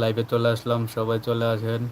লাইভে চলে আসলাম সবাই চলে আসেন।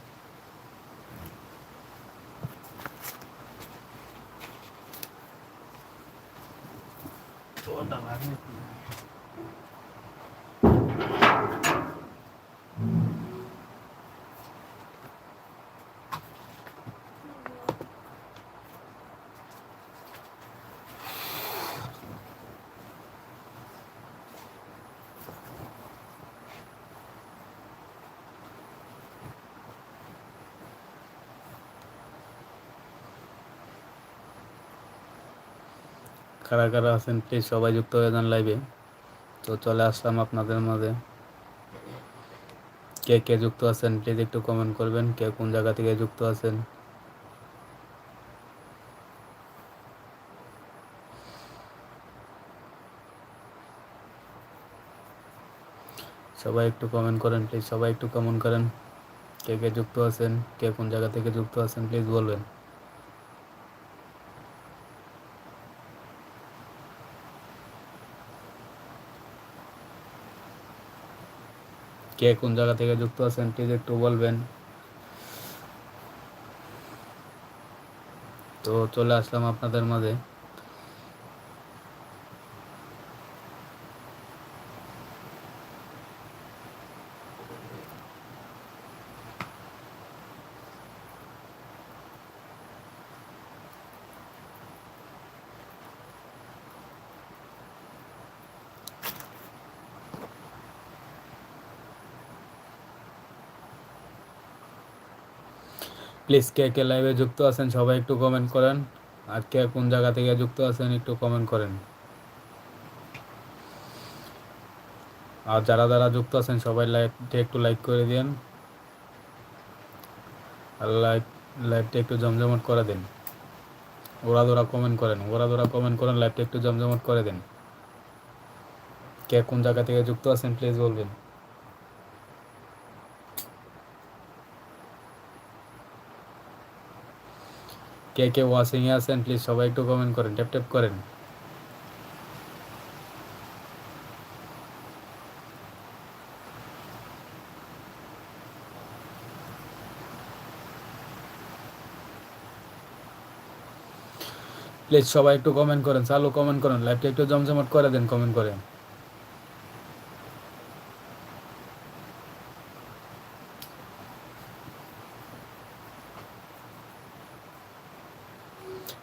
কারা কারা আছেন প্লিজ সবাই যুক্ত হয়ে যান লাইভে তো চলে আসলাম আপনাদের মাঝে। কে কে যুক্ত আছেন প্লিজ একটু কমেন্ট করবেন, কে কোন জায়গা থেকে যুক্ত আছেন। সবাই একটু কমেন্ট করেন প্লিজ সবাই একটু কমেন্ট করেন। কে কে যুক্ত আছেন, কে কোন জায়গা থেকে যুক্ত আছেন প্লিজ বলবেন। কে কোন জায়গা থেকে যুক্ত আছেন প্লিজ একটু বলবেন? তো চলে আসলাম আপনাদের মাঝে। প্লিজ কে কে লাইভে যুক্ত আছেন সবাই একটু কমেন্ট করেন। আর কে কোন জায়গা থেকে যুক্ত আছেন একটু কমেন্ট করেন। আর যারা যারা যুক্ত আছেন সবাই লাইভটা একটু লাইক করে দিন আর লাইক লাইভটা একটু জমজমট করে দিন। ওরা দোরা কমেন্ট করেন, ওরা দোরা কমেন্ট করেন লাইভটা একটু জমজমট করে দিন। কে কোন জায়গা থেকে যুক্ত আছেন প্লিজ বলবেন। কে কে ওয়াশিং এ আছেন প্লিজ সবাই একটু কমেন্ট করেন ট্যাপ ট্যাপ করেন। প্লিজ সবাই একটু কমেন্ট করেন, চালু কমেন্ট করেন লাইভটা একটু জমজমাট করে দেন কমেন্ট করে।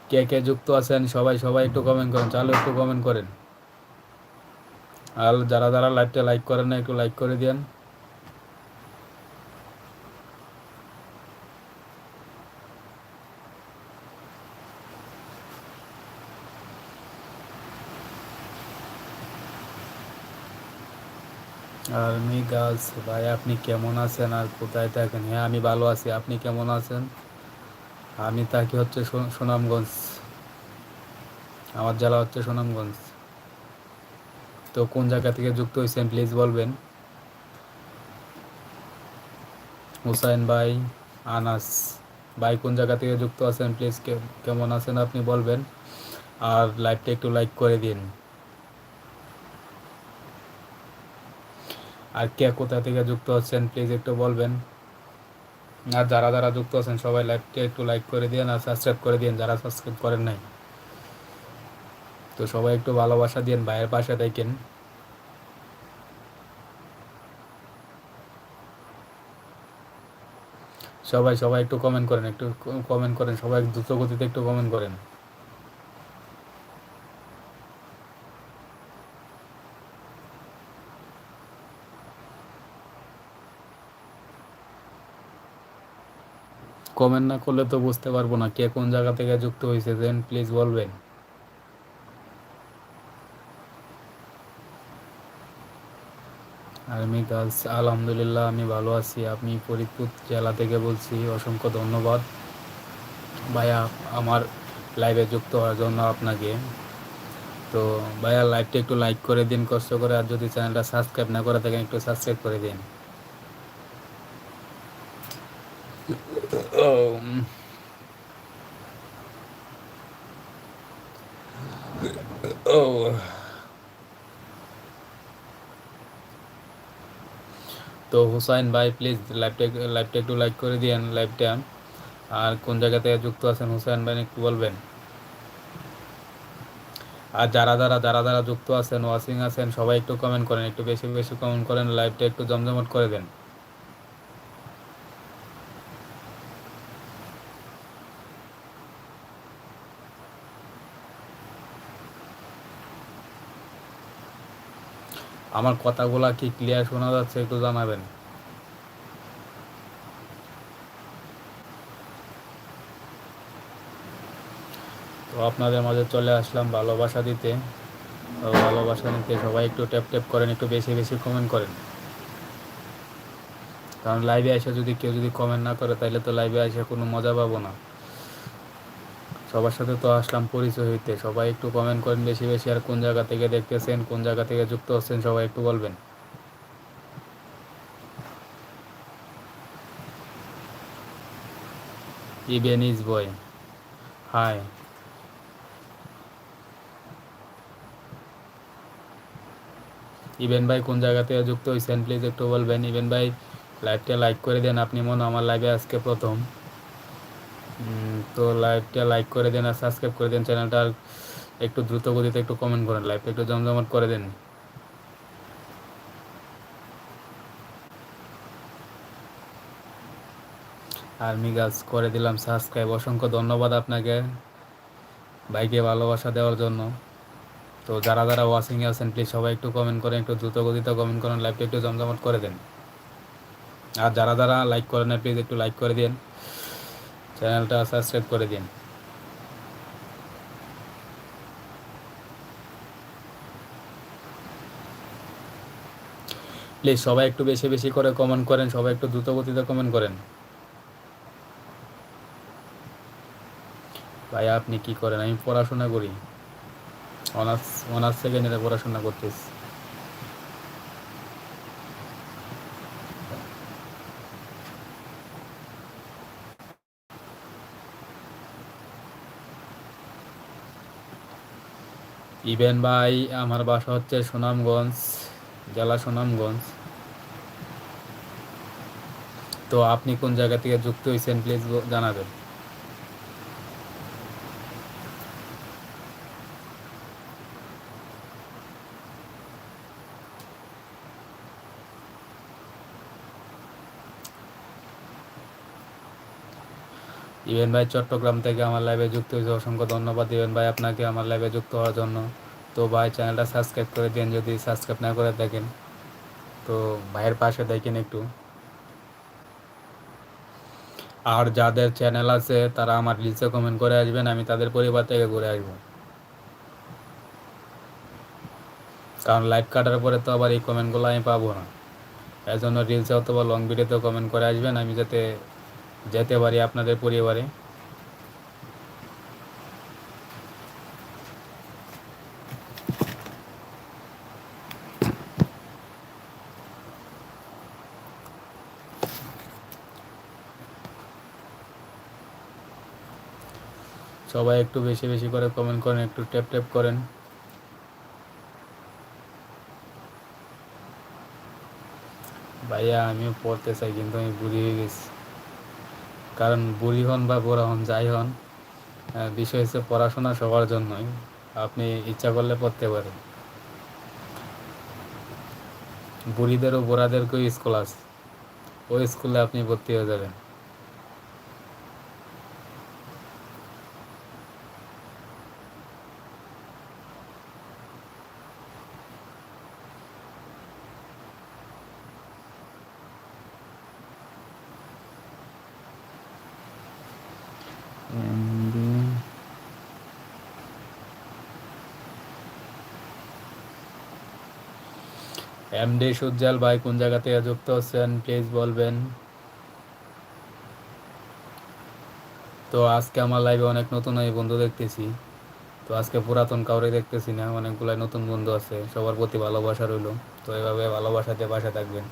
কে কে যুক্ত আছেন, সবাই সবাই একটু কমেন্ট করেন, চালু একটু কমেন্ট করেন। আর যারা যারা লাইভটা লাইক করেন না, একটু লাইক করে দেন আর্মি গার্লস ভাই, আপনি কেমন আছেন? আর কোথায় থাকেন? হ্যাঁ আমি ভালো আছি। আপনি কেমন আছেন? আমি থাকি হচ্ছে সুনামগঞ্জ। আমার জেলা হচ্ছে সুনামগঞ্জ। তো কোন জায়গা থেকে যুক্ত হয়েছেন প্লিজ বলবেন। হুসাইন ভাই, আনাস ভাই, কোন জায়গা থেকে যুক্ত আছেন প্লিজ কেমন আছেন আপনি বলবেন। আর লাইভটা একটু লাইক করে দিন। আর কে কোথা থেকে যুক্ত আছেন প্লিজ একটু বলবেন। আর যারা যারা যুক্ত আছেন, সবাই লাইভটা একটু লাইক করে দিন আর সাবস্ক্রাইব করে দিন যারা সাবস্ক্রাইব করেন নাই। তো সবাই একটু ভালোবাসা দিন ভাইয়ের পাশে দেখেন সবাই সবাই একটু কমেন্ট করেন, একটু কমেন্ট করেন, সবাই দ্রুত গতিতে একটু কমেন্ট করেন। কমেন্ট না করলে তো বুঝতে পারব না কে কোন জায়গা থেকে যুক্ত হয়েছে দেন প্লিজ বলবেন। আর্মি গার্লস আলহামদুলিল্লাহ আমি ভালো আছি। আপনি ফরিদপুর জেলা থেকে বলছি, অসংখ্য ধন্যবাদ। ভাইয়া, আমার লাইভে যুক্ত হওয়ার জন্য আপনাকে। তো ভাইয়া লাইভটা একটু লাইক করে দিন, কষ্ট করে। আর যদি চ্যানেলটা সাবস্ক্রাইব না করে থাকেন, একটু সাবস্ক্রাইব করে দিন। ও তো তো হুসাইন ভাই প্লিজ লাইভটা লাইভটা একটু লাইক করে দিয়েন লাইভটা আর কোন জায়গা থেকে যুক্ত আছেন হুসাইন ভাই, একটু বলবেন? আর যারা যারা যারা যারা যুক্ত আছেন ওয়াচিং আছেন, সবাই একটু কমেন্ট করেন, একটু বেশি বেশি কমেন্ট করেন লাইভটা একটু জমজমট করে দেন। আমার কথাগুলা কি ক্লিয়ার শোনা যাচ্ছে একটু জানাবেন? তো আপনাদের মাঝে চলে আসলাম ভালোবাসা দিতে। ভালোবাসা নিতে সবাই একটু ট্যাপ ট্যাপ করেন, একটু বেশি বেশি কমেন্ট করেন। কারণ লাইভে এসে যদি কেউ যদি কমেন্ট না করে তাহলে তো লাইভে এসে কোনো মজা পাবো না। সবার সাথে তো আসলাম পরিচয় হইতে। সবাই একটু কমেন্ট করেন বেশি বেশি আর কোন জায়গা থেকে দেখতেছেন, কোন জায়গা থেকে যুক্ত হচ্ছেন, সবাই একটু বলবেন। ইবেনিজ বয় হাই ইভেন ভাই, কোন জায়গা থেকে যুক্ত হয়েছেন প্লিজ একটু বলবেন। ইভেন ভাই লাইভটা লাইক করে দেন, আপনি মনে আমার লাইভে আজকে প্রথম। তো লাইভটা লাইক করে দেন আর সাবস্ক্রাইব করে দেন চ্যানেলটা একটু দ্রুত গতিতে একটু কমেন্ট করেন লাইভটা একটু জমজমাট করে দেন। আর মিগাজ করে দিলাম সাবস্ক্রাইব অসংখ্য ধন্যবাদ আপনাকে ভাইকে ভালোবাসা দেওয়ার জন্য। তো যারা যারা ওয়াচিংয়ে আছেন প্লিজ সবাই একটু কমেন্ট করেন, একটু দ্রুত গতিতে কমেন্ট করেন লাইভটা একটু জমজমাট করে দেন। আর যারা যারা লাইক করেন না প্লিজ একটু লাইক করে দিন চ্যানেলটা সাবস্ক্রাইব করে দিন। প্লিজ সবাই একটু বেশি বেশি করে কমেন্ট করেন, সবাই একটু দ্রুত গতিতে কমেন্ট করেন। ভাই, আপনি কি করেন? আমি পড়াশোনা করি। অনার্স অনার্স সেকেন্ড ইয়ারে পড়াশোনা করতেছি। ইভেন ভাই, আমার বাসা হচ্ছে সুনামগঞ্জ, জেলা সুনামগঞ্জ। তো আপনি কোন জায়গা থেকে যুক্ত হয়েছেন প্লিজ জানাবেন। ইভেন ভাই চট্টগ্রাম থেকে আমার লাইভে যুক্ত হয়েছে, অসংখ্য ধন্যবাদ। ইভেন ভাই, আপনাকে আমার লাইভে যুক্ত হওয়ার জন্য। তো ভাই চ্যানেলটা সাবস্ক্রাইব করে দিন যদি সাবস্ক্রাইব না করে দেখেন তো ভাইয়ের পাশে দেখেন একটু। আর যাদের চ্যানেল আছে, তারা আমার রিলসে কমেন্ট করে আসবেন, আমি তাদের পরিবার থেকে ঘুরে আসব। কারণ লাইভ কাটার পরে তো আবার এই কমেন্টগুলো আমি পাবো না। এর জন্য রিলসে অথবা লং ভিডিওতে কমেন্ট করে আসবেন, আমি যাতে যেতে পারি আপনাদের পরিবারে। সবাই একটু বেশি বেশি করে কমেন্ট করেন, একটু ট্যাপ ট্যাপ করেন। ভাইয়া, আমিও পড়তে চাই, কিন্তু আমি বুড়ি হয়ে গেছি। কারণ বুড়ি হন বা বুড়া হন, যাই হন বিষয় হচ্ছে পড়াশোনা সবার জন্যই। আপনি ইচ্ছা করলে পড়তে পারেন। বুড়িদের বুড়িদেরও বুড়াদেরকেও স্কুল আছে। ওই স্কুলে আপনি ভর্তি হয়ে যাবেন। এমডি সুজ্জাল ভাই কোন জায়গা থেকে যুক্ত হচ্ছেন প্লিজ বলবেন। তো আজকে আমার লাইভে অনেক নতুন এই বন্ধু দেখতেছি। তো আজকে পুরাতন কাউরে দেখতেছি না, অনেকগুলাই নতুন বন্ধু আছে, সবার প্রতি ভালোবাসা রইল। তো এভাবে ভালোবাসাতে বাসা থাকবেন।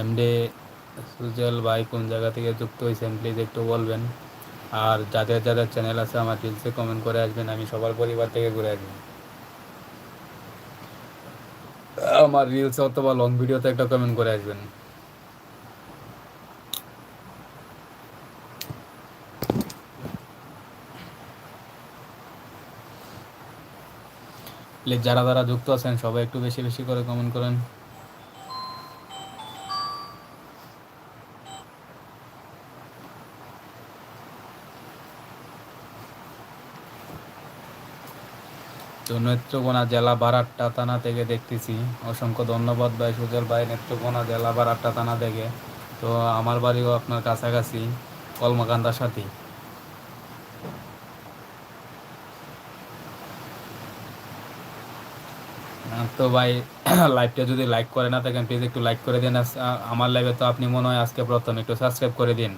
এমডি সুজল ভাই কোন জায়গা থেকে যুক্ত হয়েছেন প্লিজ একটু বলবেন। আর যাদের যাদের চ্যানেল আছে, আমার রিলসে কমেন্ট করে আসবেন, আমি সবার পরিবার থেকে ঘুরে আসবেন আমার রিলস অথবা লং ভিডিওতে একটা কমেন্ট করে আসবেন। যারা যারা যুক্ত আছেন, সবাই একটু বেশি বেশি করে কমেন্ট করেন। তো নেত্রকোনা জেলা বারাট্টা থানা থেকে দেখতেছি। অসংখ্য ধন্যবাদ ভাই সুজল ভাই, নেত্রকোনা জেলা বারাট্টা থানা থেকে। তো আমার বাড়িও আপনার কাছাকাছি কলমাকান্দার সাথে। তো ভাই লাইভটা যদি লাইক করে না থাকেন প্লিজ একটু লাইক করে দিন। আমার লাইভে তো আপনি মনে হয় আজকে প্রথম, একটু সাবস্ক্রাইব করে দিন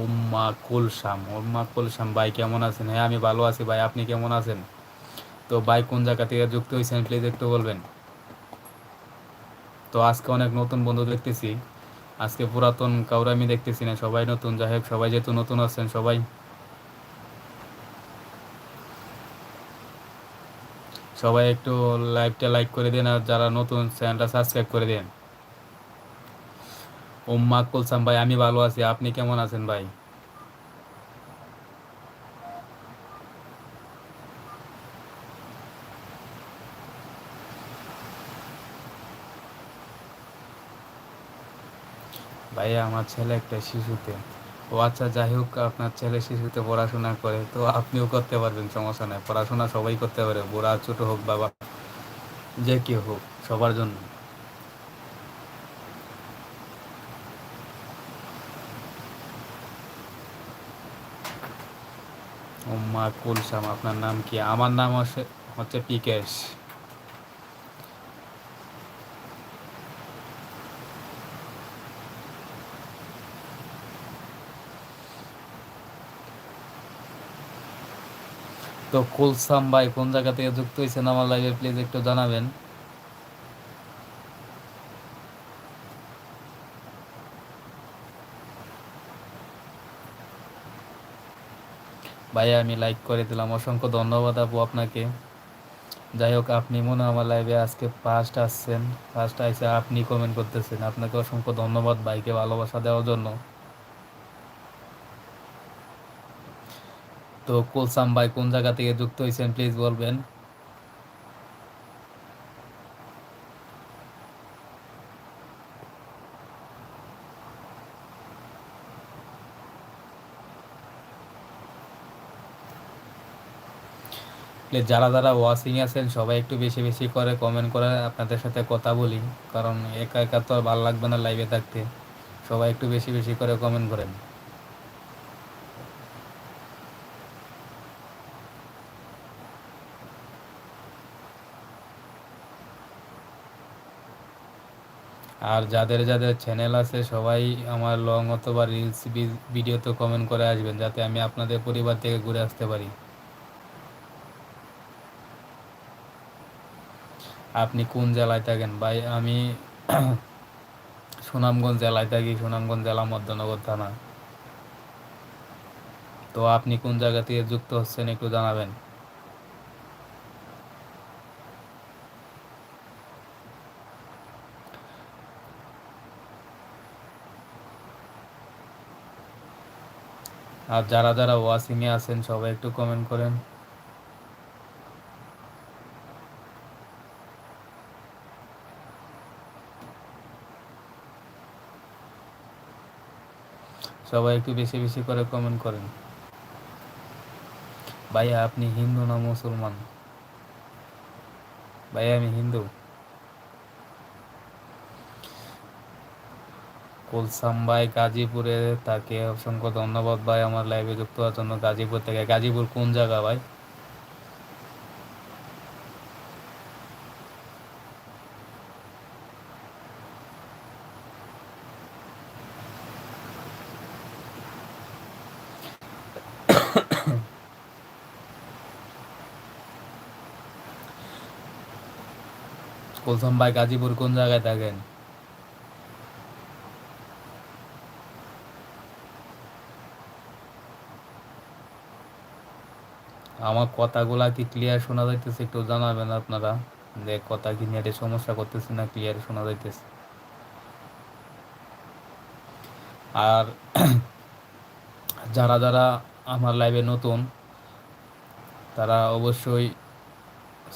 ওম্মা কুলশাম ওম্মা কুলশাম ভাই কেমন আছেন? হ্যাঁ আমি ভালো আছি ভাই, আপনি কেমন আছেন? তো ভাই, কোন জায়গা থেকে যুক্ত হয়েছেন প্লিজ একটু বলবেন? তো আজকে অনেক নতুন বন্ধু দেখতেছি। আজকে পুরাতন কাউরে আমি দেখতেছি না, সবাই নতুন, যাই হোক, সবাই যেহেতু নতুন আছেন, সবাই। সবাই একটু লাইভটা লাইক করে দিন আর যারা নতুন চ্যানেলটা সাবস্ক্রাইব করে দিন। ওম্মা কুলসাম ভাই, আমি ভালো আছি, আপনি কেমন আছেন ভাই? ভাইয়া আমার ছেলে একটা শিশুতে। ও আচ্ছা যাই হোক, আপনার ছেলে শিশুতে পড়াশোনা করে, তো আপনিও করতে পারবেন, সমস্যা নেই। পড়াশোনা সবাই করতে পারে, বুড়া, ছোট হোক, বাবা, যে কেউ হোক, সবার জন্য। ওম্মা কুলসাম, আপনার নাম কি? আমার নাম হচ্ছে- হচ্ছে পিকেশ। তো কুলসাম ভাই কোন জায়গা থেকে যুক্ত হয়েছেন আমার লাইভে প্লিজ একটু জানাবেন। ভাইয়া, আমি লাইক করে দিলাম। অসংখ্য ধন্যবাদ আপু আপনাকে। যাই হোক, আপনি মনে আমার লাইভে আজকে ফার্স্ট আসছেন। ফার্স্ট আইসে আপনি কমেন্ট করতেছেন। আপনাকে অসংখ্য ধন্যবাদ ভাইকে ভালোবাসা দেওয়ার জন্য। তো কুলসাম ভাই কোন জায়গা থেকে যুক্ত হয়েছেন প্লিজ বলবেন। যারা যারা ওয়াচিং আছেন, সবাই একটু বেশি বেশি করে কমেন্ট করে আপনাদের সাথে কথা বলি, কারণ একা একা তো আর ভালো লাগবে না লাইভে থাকতে। সবাই একটু বেশি বেশি করে কমেন্ট করেন। আর যাদের যাদের চ্যানেল আছে, সবাই আমার লং অথবা রিলস ভিডিওতে কমেন্ট করে আসবেন, যাতে আমি আপনাদের পরিবার থেকে ঘুরে আসতে পারি। আপনি কোন জেলায় থাকেন? ভাই, আমি সুনামগঞ্জ জেলায় থাকি, সুনামগঞ্জ জেলা মধ্যনগর থানা। তো আপনি কোন জায়গা থেকে যুক্ত হচ্ছেন একটু জানাবেন। আর যারা যারা ওয়াসিংয়ে আছেন, সবাই একটু কমেন্ট করেন। সবাই একটু বেশি বেশি করে কমেন্ট করেন। ভাইয়া, আপনি হিন্দু না মুসলমান? ভাইয়া, আমি হিন্দু। কুলসাম ভাই গাজীপুরে, তাকে অসংখ্য ধন্যবাদ ভাই আমার লাইভে যুক্ত হওয়ার জন্য। গাজীপুর থেকে, গাজীপুর কোন জায়গা ভাই? কুলসাম ভাই, গাজীপুর কোন জায়গায় থাকেন? আমার কথাগুলা কি ক্লিয়ার শোনা যাইতেছে? একটু জানাবেন আপনারা যে কথা কি নেটে সমস্যা করতেছে না ক্লিয়ার শোনা যাইতেছে। আর যারা যারা আমার লাইভে নতুন, তারা অবশ্যই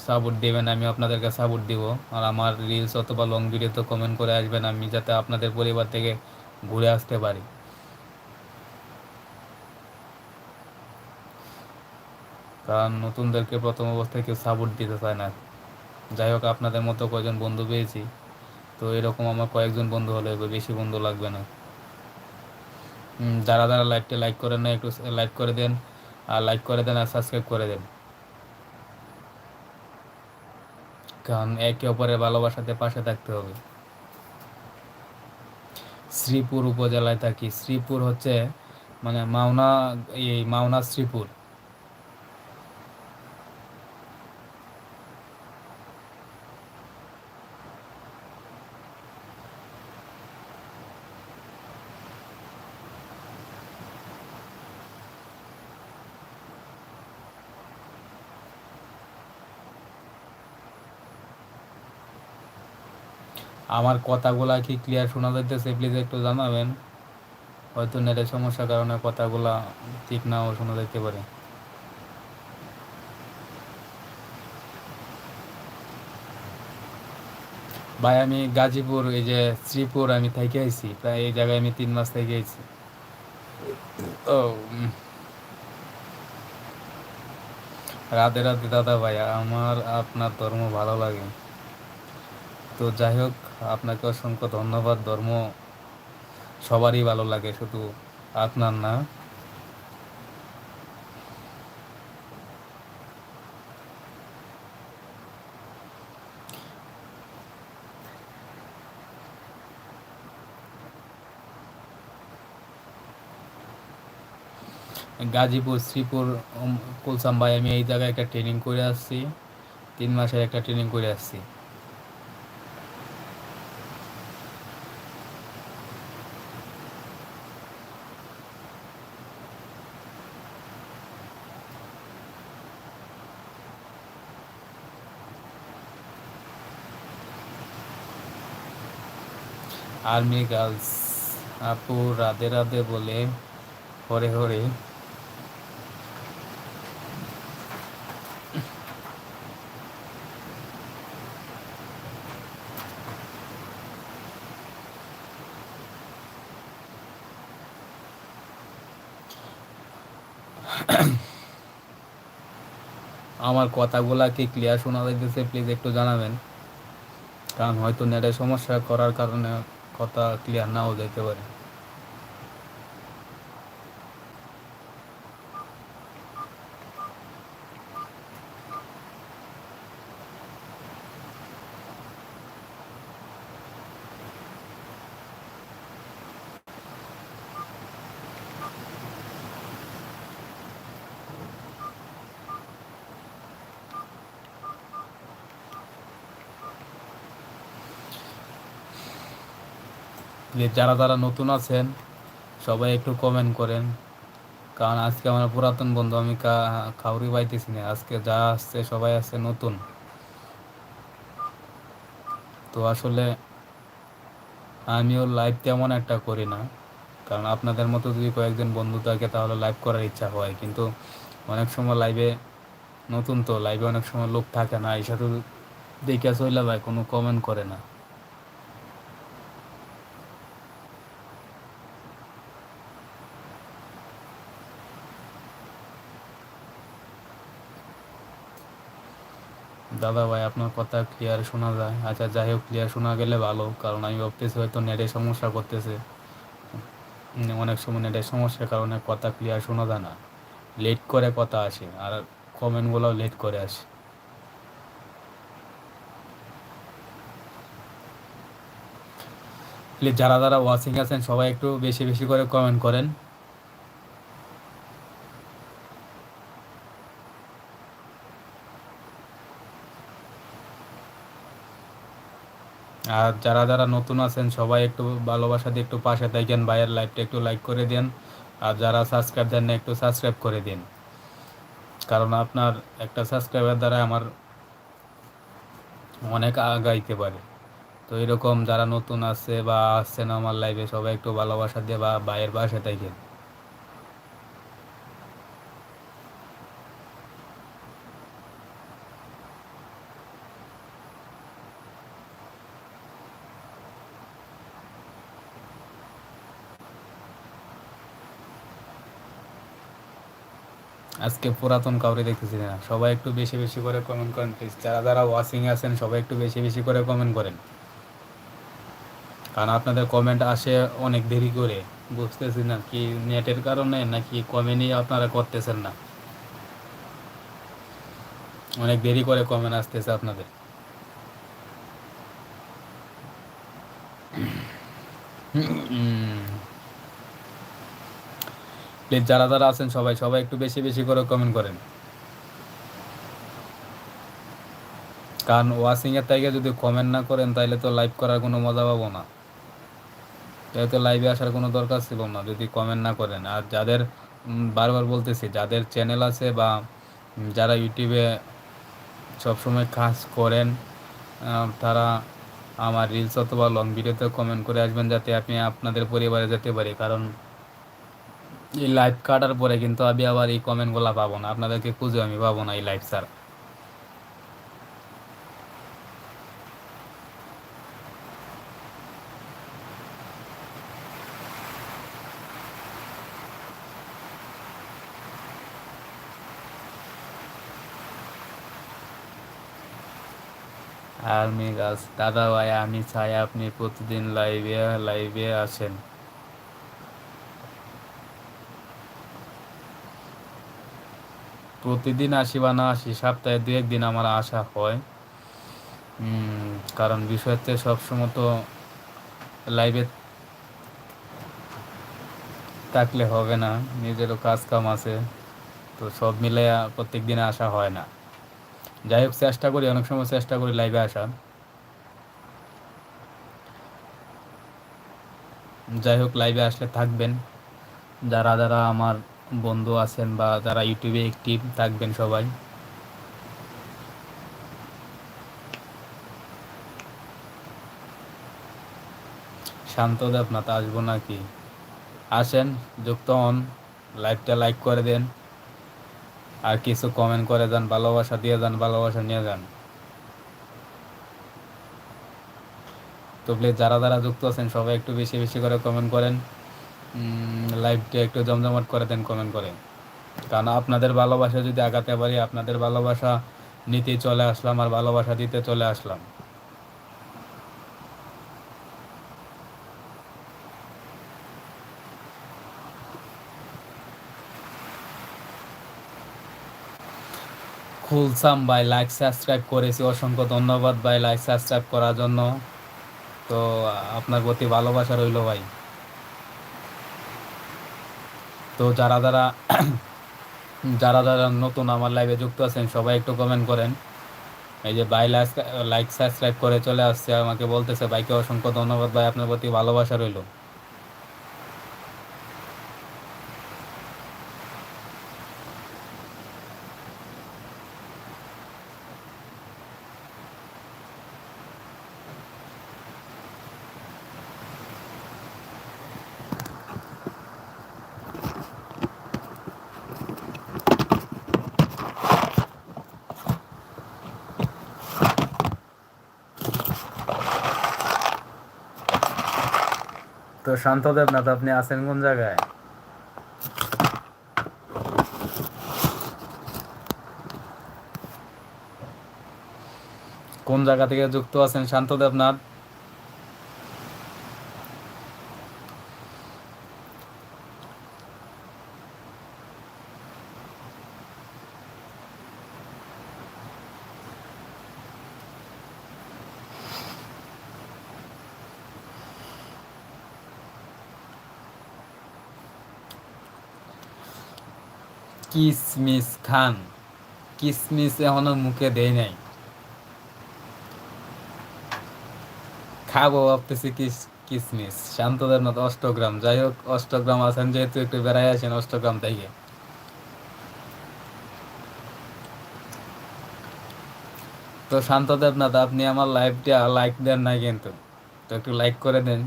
সাপোর্ট দেবেন, আমি আপনাদেরকে সাপোর্ট দিব। আর আমার রিলস অথবা লং ভিডিও তো কমেন্ট করে আসবেন, আমি যাতে আপনাদের পরিবার থেকে ঘুরে আসতে পারি। কারণ নতুনদেরকে প্রথম অবস্থায় কেউ সাপোর্ট দিতে চায় না। যাই হোক, আপনাদের মতো কয়েকজন বন্ধু পেয়েছি, তো এরকম আমার কয়েকজন বন্ধু হলে বেশি বন্ধু লাগবে না। যারা যারা লাইভটা লাইক করেন না, একটু লাইক করে দেন, আর লাইক করে দেন আর সাবস্ক্রাইব করে দেন। কারণ একে অপরের ভালোবাসাতে পাশে থাকতে হবে। শ্রীপুর উপজেলায় থাকি। শ্রীপুর হচ্ছে মানে মাওনা, এই মাওনা শ্রীপুর। আমার কথাগুলা কি ক্লিয়ার শোনা যাইতেছে প্লিজ একটু জানাবেন। হয়তো নেটের সমস্যার কারণে কথাগুলা ঠিক নাও শোনা যাইতে পারে। ভাই, আমি গাজীপুর, এই যে শ্রীপুর আমি থেকে আইছি, প্রায় এই জায়গায় আমি তিন মাস থেকে আইছি। ও রাধে রাধে দাদা ভাই, আমার আপনার ধর্ম ভালো লাগে। তো যাই হোক, আপনাকে অসংখ্য ধন্যবাদ। ধর্ম সবারই ভালো লাগে, শুধু আপনার না। গাজীপুর, শ্রীপুর কুলসাম ভাই, আমি এই জায়গায় একটা ট্রেনিং করে আসছি। তিন মাসের একটা ট্রেনিং করে আসছি। আর্মি গার্লস, আপু রাধে রাধে বলে, হরে হরে। আমার কথাগুলা কি ক্লিয়ার শোনা যাইতেছে? প্লিজ একটু জানাবেন। কারণ হয়তো নেটের সমস্যা করার কারণে কথা ক্লিয়ার নাও যেতে পারে। যে যারা যারা নতুন আছেন, সবাই একটু কমেন্ট করেন। কারণ আজকে আমার পুরাতন বন্ধু, আমি খাউরি পাইতেছি না। আজকে যা আসছে, সবাই আসছে নতুন। তো আসলে আমিও লাইভ তেমন একটা করি না। কারণ আপনাদের মতো যদি কয়েকজন বন্ধু থাকে, তাহলে লাইভ করার ইচ্ছা হয়। কিন্তু অনেক সময় লাইভে নতুন তো লাইভে অনেক সময় লোক থাকে না। এই সাথে দেখে চলে ভাই কোনো কমেন্ট করে না। দাদা ভাই আপনার কথা ক্লিয়ার শোনা যায়। আচ্ছা যাই হোক ক্লিয়ার শোনা গেলে ভালো, কারণ আমি ভাবতেছি হয়তো নেটের সমস্যা করতেছে। অনেক সময় নেটের সমস্যার কারণে কথা ক্লিয়ার শোনা যায় না। লেট করে কথা আসে, আর কমেন্টগুলোও লেট করে আসে। প্লিজ যারা যারা ওয়াচিং আছেন, সবাই একটু বেশি বেশি করে কমেন্ট করেন। আর যারা যারা নতুন আছেন, সবাই একটু ভালোবাসা দিয়ে একটু পাশে থাকেন, ভাইয়ের লাইভটা একটু লাইক করে দেন। আর যারা সাবস্ক্রাইব দেন না একটু সাবস্ক্রাইব করে দিন। কারণ আপনার একটা সাবস্ক্রাইবার দ্বারা আমার অনেক আগাইতে পারে। তো এরকম যারা নতুন আছে বা আসছেন আমার লাইভে সবাই একটু ভালোবাসা দিয়ে বা বাইয়ের বাসে থাকেন। আজকে পুরাতন কাউরে দেখতেছি না। সবাই একটু বেশি বেশি করে কমেন্ট করেন প্লিজ যারা যারা ওয়াচিং আছেন, সবাই একটু বেশি বেশি করে কমেন্ট করেন। কারণ আপনাদের কমেন্ট আসে অনেক দেরি করে। বুঝতেছি না কি নেটের কারণে নাকি কমেন্টই আপনারা করতেছেন না। অনেক দেরি করে কমেন্ট আসতেছে আপনাদের। প্লিজ যারা যারা আছেন সবাই সবাই একটু বেশি বেশি করে কমেন্ট করেন। কারণ ওয়াশিং এর থেকে যদি কমেন্ট না করেন তাহলে তো লাইভ করার কোনো মজা পাবো না। তাই তো লাইভে আসার কোনো দরকার ছিল না, যদি কমেন্ট না করেন। আর যাদের বারবার বলতেছি, যাদের চ্যানেল আছে বা যারা ইউটিউবে সবসময় কাজ করেন তারা আমার রিলস অথবা লং ভিডিওতে কমেন্ট করে আসবেন, যাতে আমি আপনাদের পরিবারে যেতে পারি। কারণ এই লাইভ কাটার পরে কিন্তু আমি আবার এই কমেন্টগুলো পাবো না। আপনাদেরকে খুঁজে আমি পাবো না এই লাইভ স্যার আর্মি গাছ দাদা ভাই, আমি চাই আপনি প্রতিদিন লাইভে লাইভে আসেন। প্রতিদিন আসি বা না আসি, সপ্তাহে দু একদিন আমার আসা হয়। কারণ বিষয় হচ্ছে সবসময় তো লাইভে থাকলে হবে না, নিজেরও কাজ কাম আছে, তো সব মিলে প্রত্যেক দিনে আসা হয় না। যাই হোক, চেষ্টা করি, অনেক সময় চেষ্টা করি লাইভে আসার যাই হোক লাইভে আসলে থাকবেন। যারা যারা আমার বন্ধু আছেন বা যারা ইউটিউবে একটিভ থাকবেন সবাই। শান্ত দেবনাথ আসব নাকি? আসেন, যুক্ত হন লাইভটা লাইক করে দেন। আর কিছু কমেন্ট করে যান ভালোবাসা দিয়ে যান ভালোবাসা নিয়ে যান। তো প্লিজ যারা যারা যুক্ত আছেন, সবাই একটু বেশি বেশি করে কমেন্ট করেন। লাইভটা একটু জমজমাট করে দেন কমেন্ট করে। কারণ আপনাদের ভালোবাসা যদি আগাতে পারি, আপনাদের ভালোবাসা নিতে চলে আসলাম আর ভালোবাসা দিতে চলে আসলাম। খুলসাম ভাই লাইক সাবস্ক্রাইব করেছি। অসংখ্য ধন্যবাদ ভাই লাইক সাবস্ক্রাইব করার জন্য। তো, আপনার প্রতি ভালোবাসা রইল ভাই। তো যারা যারা যারা যারা নতুন আমার লাইভে যুক্ত আছেন, সবাই একটু কমেন্ট করেন। এই যে ভাই লাইক সাবস্ক্রাইব করে চলে আসছে, আমাকে বলতেছে, ভাইকে অসংখ্য ধন্যবাদ, ভাই আপনার প্রতি ভালোবাসা রইল। শান্ত দেবনাথ আপনি আছেন কোন জায়গায়? কোন জায়গা থেকে যুক্ত আছেন শান্ত দেবনাথ? কিসমিস খান। কিসমিস এখনও মুখে দেয় নাই। খাব ভাবতেছি কিসমিস। শান্তদের মতো অষ্টগ্রাম। যাই হোক, অষ্টগ্রাম আছেন, যেহেতু একটু বেড়াই আসেন অষ্টগ্রাম থেকে। তো শান্তদেবনাথ আপনি আমার লাইভটা লাইক দেন না কিন্তু। তো একটু লাইক করে দেন।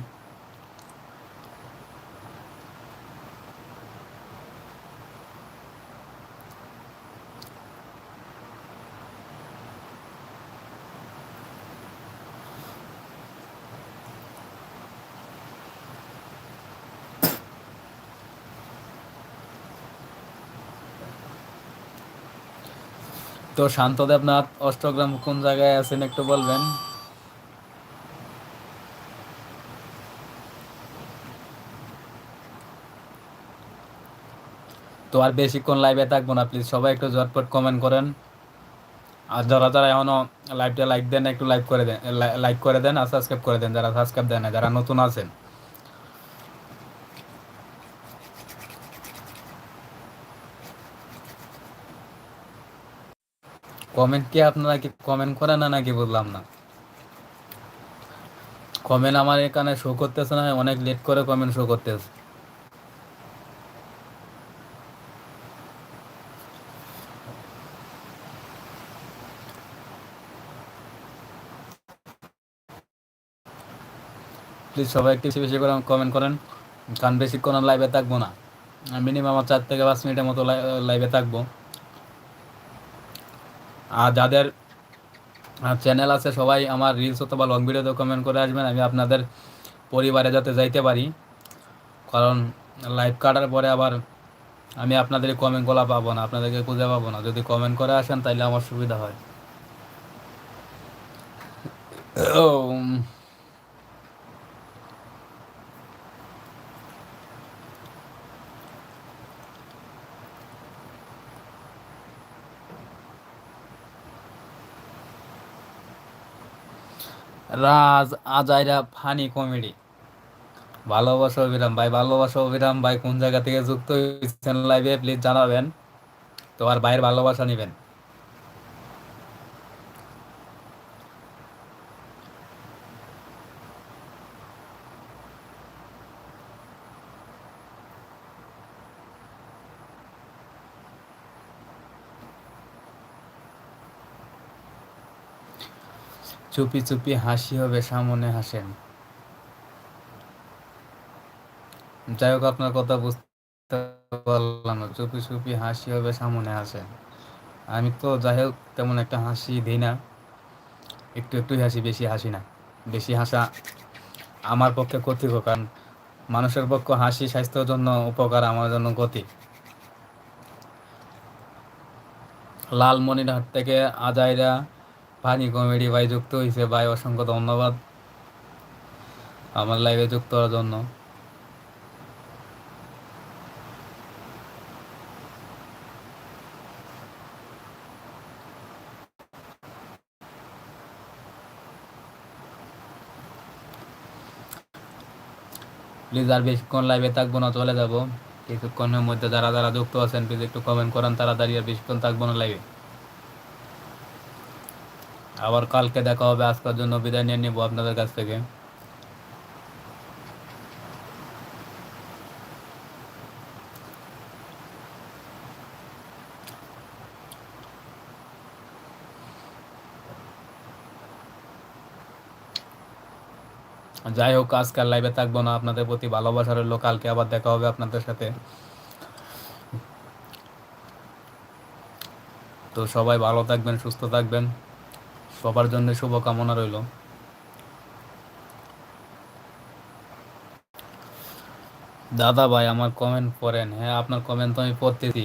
তো শান্ত দেবনাথ, অষ্টগ্রাম কোন জায়গায় আছেন একটু বলবেন? তো আর বেশিক্ষণ লাইভে থাকব না প্লিজ সবাই একটু ঝটপট কমেন্ট করেন। আর যারা যারা এখনও লাইভটা লাইক দেন, একটু লাইক করে দেন লাইক করে দেন আর সাবস্ক্রাইব করে দেন, যারা সাবস্ক্রাইব দেন না, যারা নতুন আছেন। কমেন্ট কি আপনারা কি কমেন্ট করেন না নাকি বললাম না? কমেন্ট আমার এখানে শো করতেছে না, অনেক লেট করে কমেন্ট শো করতেছে। প্লিজ সবাই একটু বেশি বেশি করে কমেন্ট করেন। কারণ বেশিক্ষণ লাইভে থাকব না। মিনিমাম চার থেকে পাঁচ মিনিটের মতো লাইভে থাকব। আর যাদের চ্যানেল আছে, সবাই আমার রিলস অথবা লং ভিডিওতে কমেন্ট করে আসবেন, আমি আপনাদের পরিবারে যাতে যাইতে পারি। কারণ লাইভ কাটার পরে আবার আমি আপনাদের কমেন্টগুলো পাবো না, আপনাদেরকে খুঁজে পাবো না। যদি কমেন্ট করে আসেন তাহলে আমার সুবিধা হয়। রাজ আজাইরা ফানি কমেডি। ভালোবাসা অভিরাম ভাই, ভালোবাসা অভিরাম ভাই, কোন জায়গা থেকে যুক্ত হয়েছেন লাইভে প্লিজ জানাবেন। তোমার ভাইয়ের ভালোবাসা নেবেন। চুপি চুপি হাসি হবে সামনে হাসেন যাই হোক আপনার কথা বুঝতে পারলাম না। চুপি চুপি হাসি হবে সামনে হাসেন আমি তো যাই হোক তেমন একটা হাসি দিই না। একটু একটুই হাসি, বেশি হাসি না। বেশি হাসা আমার পক্ষে ক্ষতিকর কারণ মানুষের পক্ষে হাসি স্বাস্থ্যের জন্য উপকার, আমার জন্য ক্ষতি। লালমনিরহাট থেকে আজাইরা ফানি কমেডি ভাই যুক্ত হয়েছে ভাই, অসংখ্য ধন্যবাদ আমার লাইভে যুক্ত হওয়ার জন্য। প্লিজ আর বেশিক্ষণ লাইভে থাকব না, চলে যাব। কিছুক্ষণের মধ্যে যারা যারা যুক্ত আছেন প্লিজ একটু কমেন্ট করেন, তাড়াতাড়ি আর বেশিক্ষণ থাকব না লাইভে আবার কালকে দেখা হবে, আজকের জন্য বিদায় নিয়ে নিব আপনাদের কাছ থেকে। যাই হোক আজকাল লাইভে থাকব না। আপনাদের প্রতি ভালোবাসা রইল কালকে আবার দেখা হবে আপনাদের সাথে। তো সবাই ভালো থাকবেন, সুস্থ থাকবেন। সবার জন্য শুভকামনা রইল। দাদা ভাই, আমার কমেন্ট পড়েন। হ্যাঁ আপনার কমেন্ট তো আমি পড়তেছি।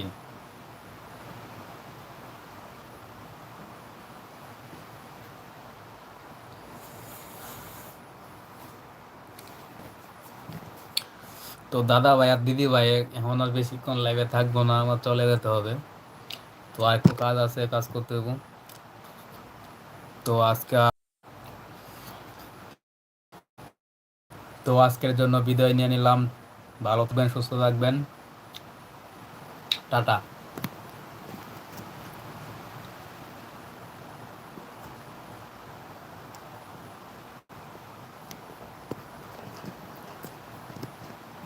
তো দাদা ভাই আর দিদি ভাই, এখন আর বেশিক্ষণ লাইভে থাকব না, আমার চলে যেতে হবে। তো আর একটু কাজ আছে, কাজ করতে হবে। তো আজকে তো আজকের জন্য বিদায় নিয়ে নিলাম। ভালো থাকবেন সুস্থ থাকবেন। টাটা।